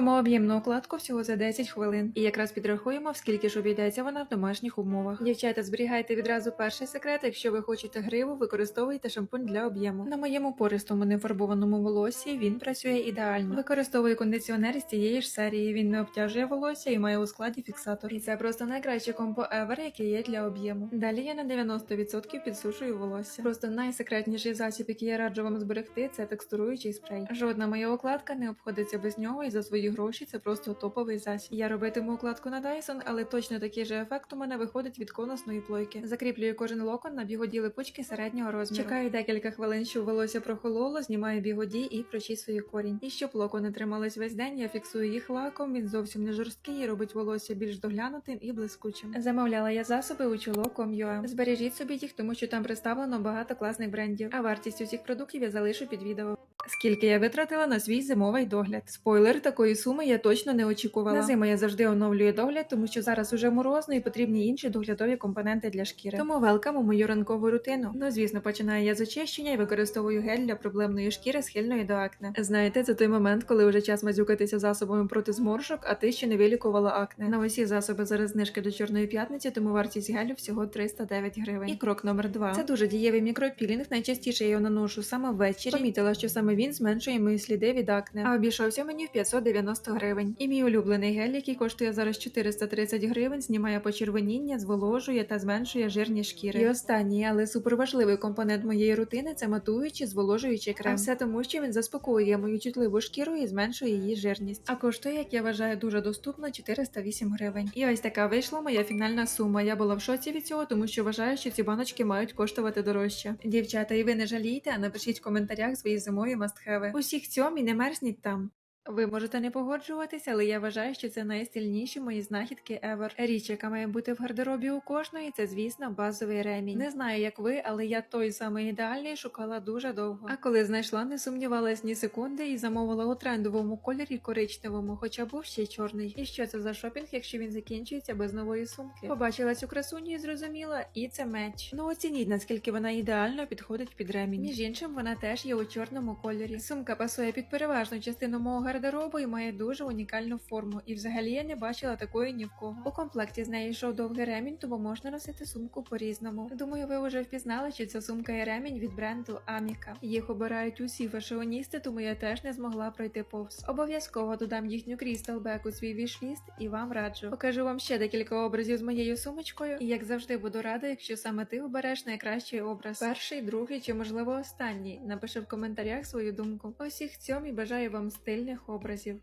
Робимо об'ємну укладку всього за 10 хвилин і якраз підрахуємо, скільки ж обійдеться вона в домашніх умовах. Дівчата, зберігайте відразу перший секрет. Якщо ви хочете гриву, використовуйте шампунь для об'єму. На моєму пористому нефарбованому волосі він працює ідеально. Використовую кондиціонер з цієї ж серії. Він не обтяжує волосся і має у складі фіксатор. І це просто найкраще компо ever, яке є для об'єму. Далі я на 90% підсушую волосся. Просто найсекретніший засіб, який я раджу вам зберегти, це текстуруючий спрей. Жодна моя укладка не обходиться без нього, і за свої гроші це просто топовий засіб. Я робитиму укладку на Dyson, але точно такий же ефект у мене виходить від конусної плойки. Закріплюю кожен локон на бігоді липучки середнього розміру. Чекаю декілька хвилин, щоб волосся прохололо, знімаю бігоді і прочісую корінь. І щоб локони тримались весь день, я фіксую їх лаком. Він зовсім не жорсткий і робить волосся більш доглянутим і блискучим. Замовляла я засоби у чоло.com.ua. Збережіть собі їх, тому що там представлено багато класних брендів. А вартість усіх продуктів я залишу під відео. Скільки я витратила на свій зимовий догляд? Спойлер, такої суми я точно не очікувала. На зиму я завжди оновлюю догляд, тому що зараз уже морозно і потрібні інші доглядові компоненти для шкіри. Тому велкам у мою ранкову рутину. Ну звісно, починаю я з очищення і використовую гель для проблемної шкіри, схильної до акне. Знаєте, це той момент, коли вже час мазюкатися засобами проти зморшок, а ти ще не вилікувала акне. На усі засоби зараз знижки до чорної п'ятниці, тому вартість гелю всього 309 гривень. І крок номер два. Це дуже дієвий мікропілінг. Найчастіше я його наношу саме ввечері. Помітила, що саме він зменшує мої сліди від акне, а обійшовся мені в 590 гривень. І мій улюблений гель, який коштує зараз 430 гривень, знімає почервоніння, зволожує та зменшує жирні шкіри. І останній, але суперважливий компонент моєї рутини це матуючий, зволожуючий крем. А все тому, що він заспокоює мою чутливу шкіру і зменшує її жирність. А коштує, як я вважаю, дуже доступно 408 гривень. І ось така вийшла моя фінальна сума. Я була в шоці від цього, тому що вважаю, що ці баночки мають коштувати дорожче. Дівчата, і ви не жалійте, а напишіть в коментарях свої зимові мастхеви. Усіх цьом і не мерзніть там. Ви можете не погоджуватися, але я вважаю, що це найстильніші мої знахідки ever. Річ, яка має бути в гардеробі у кожної, це звісно базовий ремінь. Не знаю, як ви, але я той самий ідеальний шукала дуже довго. А коли знайшла, не сумнівалась ні секунди і замовила у трендовому кольорі коричневому, хоча був ще чорний. І що це за шопінг, якщо він закінчується без нової сумки? Побачила цю красуню і зрозуміла, і це меч. Ну оцініть, наскільки вона ідеально підходить під ремінь. Між іншим, вона теж є у чорному кольорі. Сумка пасує під переважну частину мого гардеробу і має дуже унікальну форму. І взагалі я не бачила такої ні в кого. У комплекті з нею йшов довгий ремінь, тому можна носити сумку по-різному. Думаю, ви вже впізнали, що ця сумка і ремінь від бренду Аміка. Їх обирають усі фашіоністи, тому я теж не змогла пройти повз. Обов'язково додам їхню Back у свій вішліст і вам раджу. Покажу вам ще декілька образів з моєю сумочкою, і як завжди буду рада, якщо саме ти обереш найкращий образ. Перший, другий чи можливо останній. Напиши в коментарях свою думку. Усіх цьому і бажаю вам стильних образів.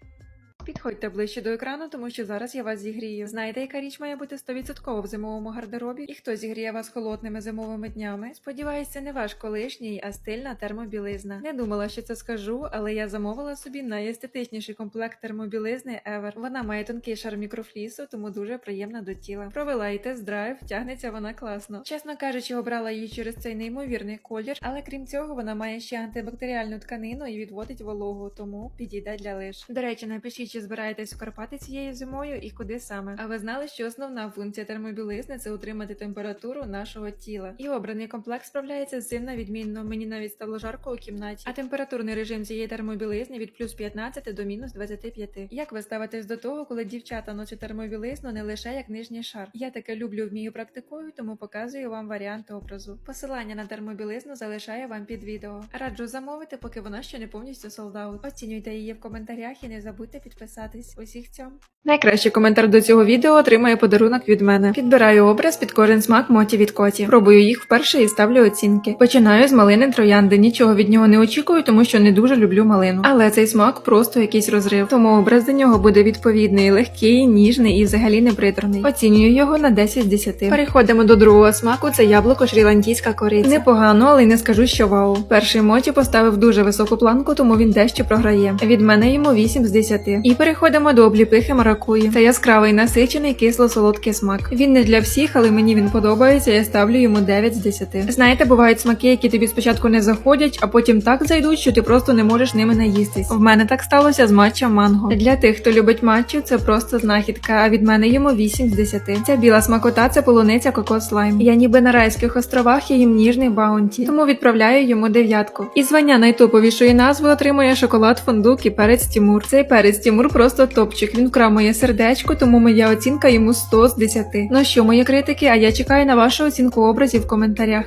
Підходьте ближче до екрану, тому що зараз я вас зігрію. Знаєте, яка річ має бути 100% в зимовому гардеробі? І хто зігріє вас холодними зимовими днями? Сподіваюся, не ваш колишній, а стильна термобілизна. Не думала, що це скажу, але я замовила собі найестетичніший комплект термобілизни ever. Вона має тонкий шар мікрофлісу, тому дуже приємна до тіла. Провела і тест-драйв, тягнеться вона класно. Чесно кажучи, обрала її через цей неймовірний колір, але крім цього, вона має ще антибактеріальну тканину і відводить вологу, тому підійде для лиш. До речі, напишіть, чи збираєтесь у Карпати цією зимою і куди саме. А ви знали, що основна функція термобілизни це утримати температуру нашого тіла. І обраний комплект справляється з цим на відмінно. Мені навіть стало жарко у кімнаті. А температурний режим цієї термобілизни від плюс 15 до мінус 25. Як ви ставитесь до того, коли дівчата носять термобілизну не лише як нижній шар? Я таке люблю, вмію практикую, тому показую вам варіант образу. Посилання на термобілизну залишаю вам під відео. Раджу замовити, поки вона ще не повністю солдаут. Оцінюйте її в коментарях і не забудьте підписатись. Усіх цьом. Найкращий коментар до цього відео отримає подарунок від мене. Підбираю образ під кожен смак моті від коті. Пробую їх вперше і ставлю оцінки. Починаю з малини троянди. Нічого від нього не очікую, тому що не дуже люблю малину. Але цей смак просто якийсь розрив. Тому образ до нього буде відповідний, легкий, ніжний і взагалі не приторний. Оцінюю його на 10 з 10. Переходимо до другого смаку. Це яблуко шрі-ланкійська кориця. Непогано, але й не скажу, що вау. Перший моті поставив дуже високу планку, тому він дещо програє. Від мене йому 8 з 10. І переходимо до обліпихи маракуї. Це яскравий насичений кисло-солодкий смак. Він не для всіх, але мені він подобається. Я ставлю йому 9 з 10. Знаєте, бувають смаки, які тобі спочатку не заходять, а потім так зайдуть, що ти просто не можеш ними наїстись. В мене так сталося з матча манго. Для тих, хто любить матчу, це просто знахідка. А від мене йому 8 з 10. Ця біла смакота це полуниця кокос лайм. Я ніби на райських островах я їм ніжний баунті, тому відправляю йому дев'ятку. І звання найтоповішої назви отримує шоколад фундук і перець Тімур. Цей перець Тімур Тимур просто топчик. Він вкрав моє сердечко, тому моя оцінка йому 100 з 10. Ну що, мої критики, а я чекаю на вашу оцінку образів в коментарях.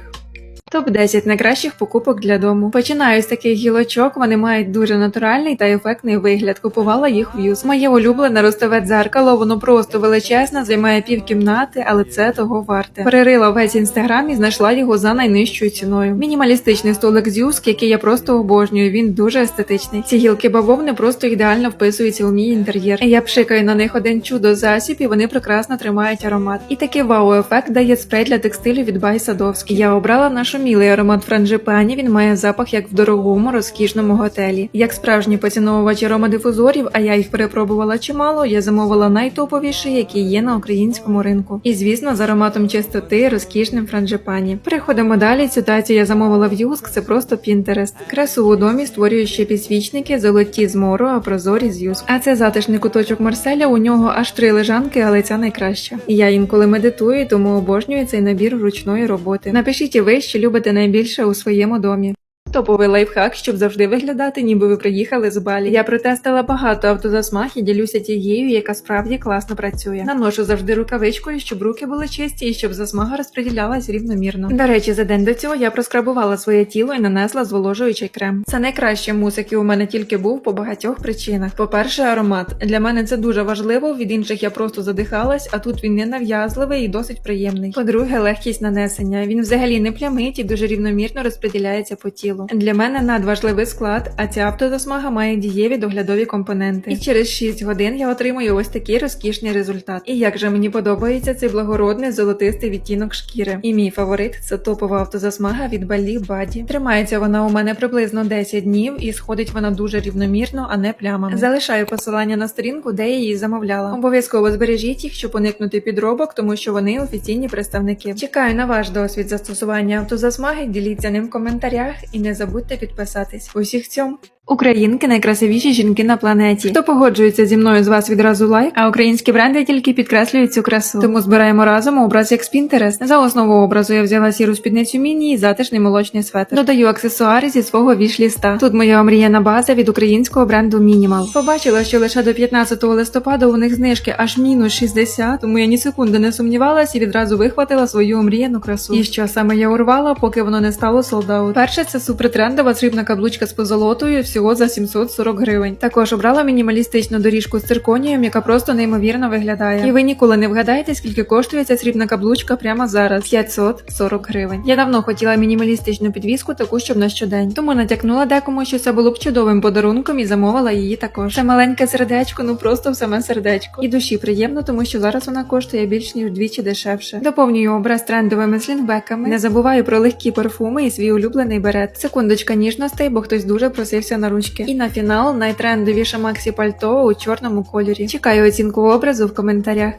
Топ 10 найкращих покупок для дому. Починаю з таких гілочок. Вони мають дуже натуральний та ефектний вигляд. Купувала їх в юз. Моє улюблене ростове дзеркало. Воно просто величезне, займає пів кімнати, але це того варте. Перерила весь інстаграм і знайшла його за найнижчою ціною. Мінімалістичний столик з юск, який я просто обожнюю. Він дуже естетичний. Ці гілки бавовни просто ідеально вписуються у мій інтер'єр. Я пшикаю на них один чудо засіб, і вони прекрасно тримають аромат. І такий вау-ефект дає спрей для текстилю від Бай Садовський. Я обрала нашумілий аромат франжипані. Він має запах як в дорогому розкішному готелі. Як справжній поціновувач аромадифузорів, а я їх перепробувала чимало. Я замовила найтоповіші, які є на українському ринку. І звісно, з ароматом чистоти, розкішним франжипані. Переходимо далі. Цю тацію я замовила в Юск. Це просто Пінтерест. Красу у домі створюють ще підсвічники, золоті з мору, а прозорі з Юск. А це затишний куточок Марселя. У нього аж три лежанки, але ця найкраща. Я інколи медитую, тому обожнюю цей набір ручної роботи. Напишіть ви, що любите найбільше у своєму домі. Топовий лайфхак, щоб завжди виглядати, ніби ви приїхали з Балі. Я протестила багато автозасмаг і ділюся тією, яка справді класно працює. Наношу завжди рукавичкою, щоб руки були чисті і щоб засмага розподілялась рівномірно. До речі, за день до цього я проскрабувала своє тіло і нанесла зволожуючий крем. Це найкращий мус, який у мене тільки був по багатьох причинах. По-перше, аромат для мене це дуже важливо. Від інших я просто задихалась, а тут він не нав'язливий і досить приємний. По-друге, легкість нанесення. Він взагалі не плямить і дуже рівномірно розподіляється по тілу. Для мене надважливий склад, а ця автозасмага має дієві доглядові компоненти. І через 6 годин я отримую ось такий розкішний результат. І як же мені подобається цей благородний золотистий відтінок шкіри. І мій фаворит це топова автозасмага від Балі Баді. Тримається вона у мене приблизно 10 днів і сходить вона дуже рівномірно, а не плямами. Залишаю посилання на сторінку, де я її замовляла. Обов'язково збережіть їх, щоб уникнути підробок, тому що вони офіційні представники. Чекаю на ваш досвід застосування автозасмаги. Діліться ним в коментарях і не забудьте підписатись. Усіх цьом. Українки найкрасивіші жінки на планеті. Хто погоджується зі мною з вас відразу лайк, а українські бренди тільки підкреслюють цю красу. Тому збираємо разом образ як Pinterest. За основу образу я взяла сіру спідницю міні і затишний молочний светр. Додаю аксесуари зі свого віш-ліста. Тут моя омріяна база від українського бренду Minimal. Побачила, що лише до 15 листопада у них знижки аж мінус 60, тому я ні секунди не сумнівалась і відразу вихватила свою омріяну красу. І що саме я урвала, поки воно не стало солдаут. Перше це супертрендова срібна каблучка з позолотою всього за 740 гривень. Також обрала мінімалістичну доріжку з цирконієм, яка просто неймовірно виглядає. І ви ніколи не вгадаєте, скільки коштує ця срібна каблучка прямо зараз 540 гривень. Я давно хотіла мінімалістичну підвіску, таку щоб на щодень. Тому натякнула декому, що це було б чудовим подарунком і замовила її також. Це маленьке сердечко, ну просто в саме сердечко. І душі приємно, тому що зараз вона коштує більш ніж вдвічі дешевше. Доповнюю образ трендовими слінгбеками. Не забуваю про легкі парфуми і свій улюблений берет. Секундочка ніжностей, бо хтось дуже просився на ручки. І на фінал найтрендовіше Максі Пальто у чорному кольорі. Чекаю оцінку образу в коментарях.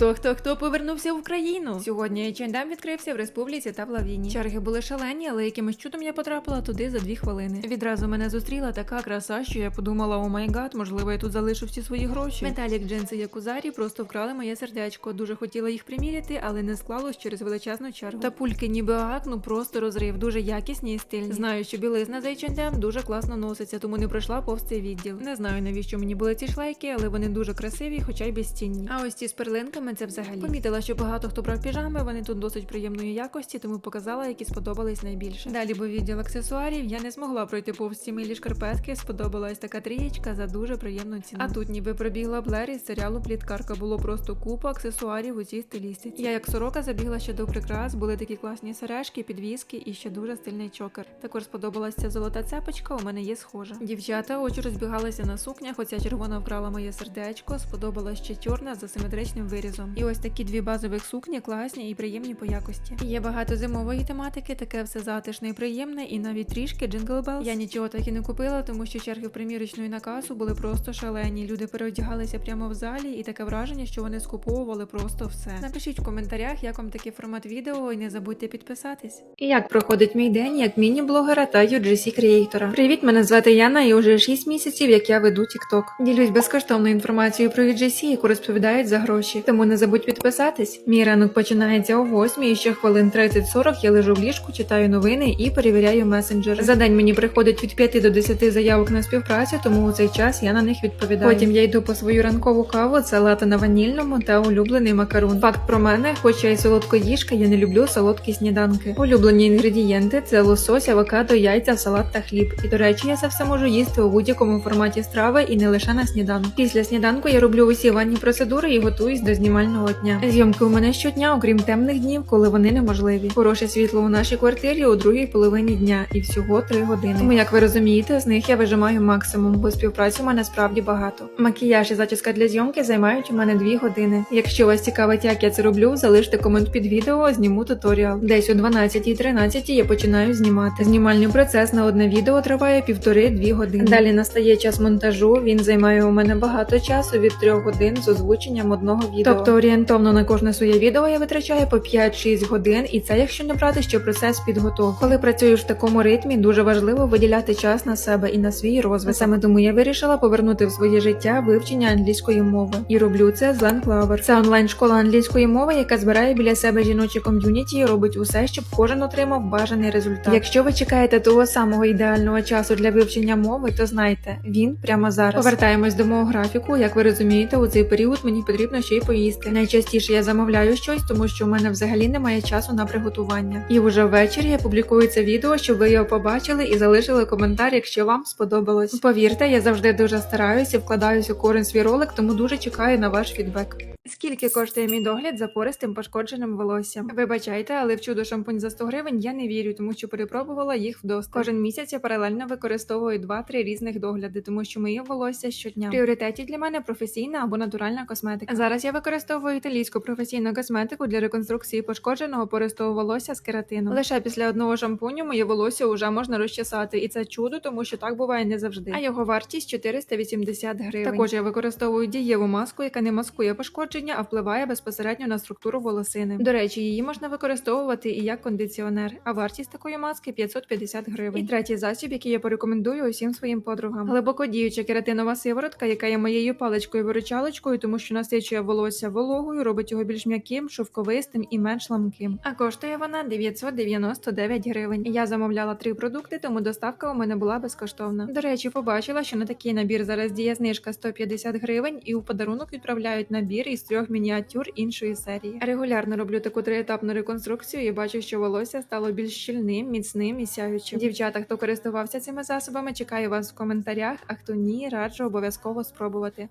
Хто хто хто повернувся в Україну? Сьогодні H&M відкрився в республіці та в Лавіні. Черги були шалені, але якимось чудом я потрапила туди за дві хвилини. Відразу мене зустріла така краса, що я подумала: о май гад, можливо, я тут залишу всі свої гроші. Металік джинси Якузарі просто вкрали моє сердечко. Дуже хотіла їх приміряти, але не склалось через величезну чергу. Та пульки ніби ак, ну просто розрив, дуже якісні і стильні. Знаю, що білизна з H&M дуже класно носиться, тому не пройшла повз цей відділ. Не знаю навіщо мені були ці шлейки, але вони дуже красиві, хоча й безцінні. А ось ці з перлинками це взагалі. Помітила, що багато хто брав піжами, вони тут досить приємної якості, тому показала, які сподобались найбільше. Далі був відділ аксесуарів. Я не змогла пройти повз ці милі шкарпетки. Сподобалась така трієчка за дуже приємну ціну. А тут ніби пробігла Блер із серіалу Пліткарка. Було просто купа аксесуарів у цій стилістиці. Я як сорока забігла ще до прикрас, були такі класні сережки, підвіски і ще дуже стильний чокер. Також сподобалася золота цепочка. У мене є схожа. Дівчата очі розбігалися на сукнях. Оця червона вкрала моє сердечко. Сподобалась ще чорна з асиметричним вирізом. І ось такі дві базових сукні класні і приємні по якості. Є багато зимової тематики, таке все затишне і приємне, і навіть трішки Bells. Я нічого так і не купила, тому що черги в примірочну і на касу були просто шалені. Люди переодягалися прямо в залі, і таке враження, що вони скуповували просто все. Напишіть в коментарях, як вам такий формат відео, і не забудьте підписатись. І як проходить мій день як міні-блогера та UGC креатора. Привіт, мене звати Яна, і уже 6 місяців, як я веду TikTok. Ділюсь безкоштовною інформацією про UGC, яку розповідають за гроші. Тому не забудь підписатись. Мій ранок починається о 8 і ще хвилин 30-40 я лежу в ліжку, читаю новини і перевіряю месенджер. За день мені приходить від 5 до 10 заявок на співпрацю, тому у цей час я на них відповідаю. Потім я йду по свою ранкову каву, це лата на ванільному та улюблений макарон. Факт про мене, хоч я й солодкоїжка, я не люблю солодкі сніданки. Улюблені інгредієнти це лосось, авокадо, яйця, салат та хліб. І до речі, я це все можу їсти у будь-якому форматі страви і не лише на сніданок. Після сніданку я роблю усі ванні процедури і готуюсь до знімального дня. Зйомки у мене щодня, окрім темних днів, коли вони неможливі. Хороше світло у нашій квартирі у другій половині дня і всього три години. Тому, як ви розумієте, з них я вижимаю максимум, бо співпраці у мене справді багато. Макіяж і зачіска для зйомки займають у мене дві години. Якщо вас цікавить, як я це роблю, залиште комент під відео, зніму туторіал. Десь о 12.13 я починаю знімати. Знімальний процес на одне відео триває півтори-дві години. Далі настає час монтажу. Він займає у мене багато часу від 3 годин з озвученням одного відео. Тобто орієнтовно на кожне своє відео я витрачаю по 5-6 годин, і це якщо не брати ще процес підготовки. Коли працюєш в такому ритмі, дуже важливо виділяти час на себе і на свій розвиток. Саме тому я вирішила повернути в своє життя вивчення англійської мови і роблю це з Learn Це онлайн школа англійської мови, яка збирає біля себе жіночі ком'юніті і робить усе, щоб кожен отримав бажаний результат. Якщо ви чекаєте того самого ідеального часу для вивчення мови, то знайте, він прямо зараз. Повертаємось до мого графіку. Як ви розумієте, у цей період мені потрібно ще й поїсти. Найчастіше я замовляю щось, тому що у мене взагалі немає часу на приготування. І вже ввечері я публікую це відео, щоб ви його побачили і залишили коментар, якщо вам сподобалось. Повірте, я завжди дуже стараюся вкладаюся у кожен свій ролик, тому дуже чекаю на ваш фідбек. Скільки коштує мій догляд за пористим пошкодженим волоссям? Вибачайте, але в чудо шампунь за 100 гривень я не вірю, тому що перепробувала їх вдосталь. Кожен місяць я паралельно використовую 2-3 різних догляди, тому що мої волосся щодня. В пріоритеті для мене професійна або натуральна косметика. Зараз я використовую італійську професійну косметику для реконструкції пошкодженого пористого волосся з кератину. Лише після одного шампуню моє волосся вже можна розчесати, і це чудо, тому що так буває не завжди. А його вартість 480 гривень. Також я використовую дієву маску, яка не маскує пошкодження, а впливає безпосередньо на структуру волосини. До речі, її можна використовувати і як кондиціонер. А вартість такої маски 550 гривень. І третій засіб, який я порекомендую усім своїм подругам. Глибоко діюча кератинова сиворотка, яка є моєю паличкою виручалочкою, тому що насичує волосся вологою, робить його більш м'яким, шовковистим і менш ламким. А коштує вона 999 гривень. Я замовляла три продукти, тому доставка у мене була безкоштовна. До речі, побачила, що на такий набір зараз діє знижка 150 гривень, і у подарунок відправляють набір із трьох мініатюр іншої серії. Регулярно роблю таку триетапну реконструкцію і бачу, що волосся стало більш щільним, міцним і сяючим. Дівчата, хто користувався цими засобами, чекаю вас в коментарях. А хто ні, раджу обов'язково спробувати.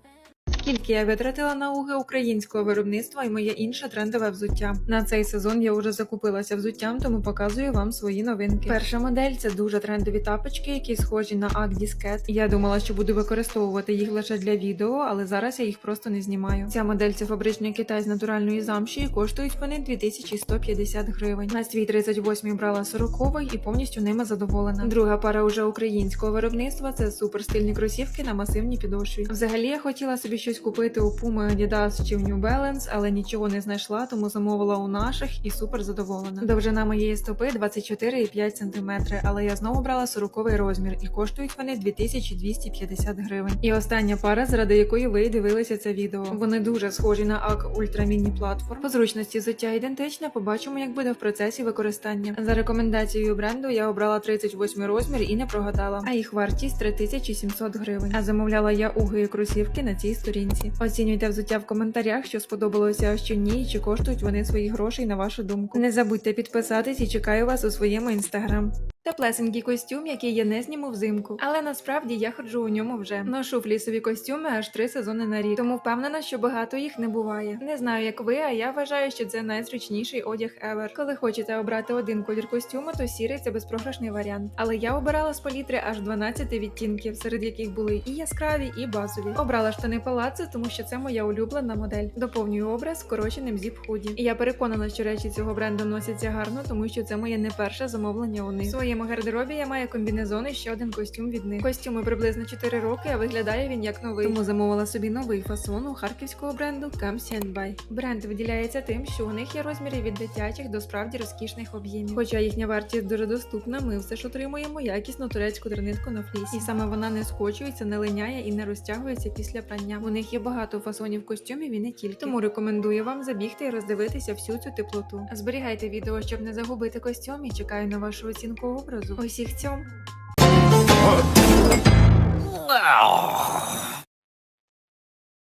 Скільки я витратила на уги українського виробництва і моє інше трендове взуття. На цей сезон я вже закупилася взуттям, тому показую вам свої новинки. Перша модель це дуже трендові тапочки, які схожі на Agdi Sket. Я думала, що буду використовувати їх лише для відео, але зараз я їх просто не знімаю. Ця модель це фабричний китай з натуральної замші і коштують вони 2150 гривень. На свій 38 брала 40 і повністю ними задоволена. Друга пара уже українського виробництва це суперстильні кросівки на масивній підошві. Взагалі я хотіла собі щось купити у Puma, Adidas чи в New Balance, але нічого не знайшла, тому замовила у наших і супер задоволена. Довжина моєї стопи 24,5 см, але я знову брала 40 розмір і коштують вони 2250 гривень. І остання пара, заради якої ви дивилися це відео. Вони дуже схожі на АК Ультра Міні платформ. По зручності взуття ідентичне, побачимо, як буде в процесі використання. За рекомендацією бренду я обрала 38 розмір і не прогадала. А їх вартість 3700 гривень. А замовляла я уги і кросівки на цій сторінці. Оцінюйте взуття в коментарях, що сподобалося, а що ні, і чи коштують вони своїх грошей на вашу думку. Не забудьте підписатись і чекаю вас у своєму інстаграм. Теплесенький костюм, який я не зніму взимку, але насправді я ходжу у ньому вже. Ношу флісові костюми аж три сезони на рік, тому впевнена, що багато їх не буває. Не знаю, як ви, а я вважаю, що це найзручніший одяг ever. Коли хочете обрати один колір костюму, то сірий це безпрограшний варіант. Але я обирала з палітри аж 12 відтінків, серед яких були і яскраві, і базові. Обрала штани палаццо, тому що це моя улюблена модель. Доповнюю образ скороченим зіп худі. І я переконана, що речі цього бренду носяться гарно, тому що це моє не перше замовлення у них. Моєму гардеробі я маю комбінезон і ще один костюм від них. Костюму приблизно 4 роки, а виглядає він як новий. Тому замовила собі новий фасон у харківського бренду Come By. Бренд виділяється тим, що у них є розміри від дитячих до справді розкішних об'ємів. Хоча їхня вартість дуже доступна, ми все ж отримуємо якісну турецьку тернитку на флісі. І саме вона не скочується, не линяє і не розтягується після прання. У них є багато фасонів костюмів і не тільки. Тому рекомендую вам забігти і роздивитися всю цю теплоту. Зберігайте відео, щоб не загубити костюм, і чекаю на вашу оцінку образу. Усіх цьом.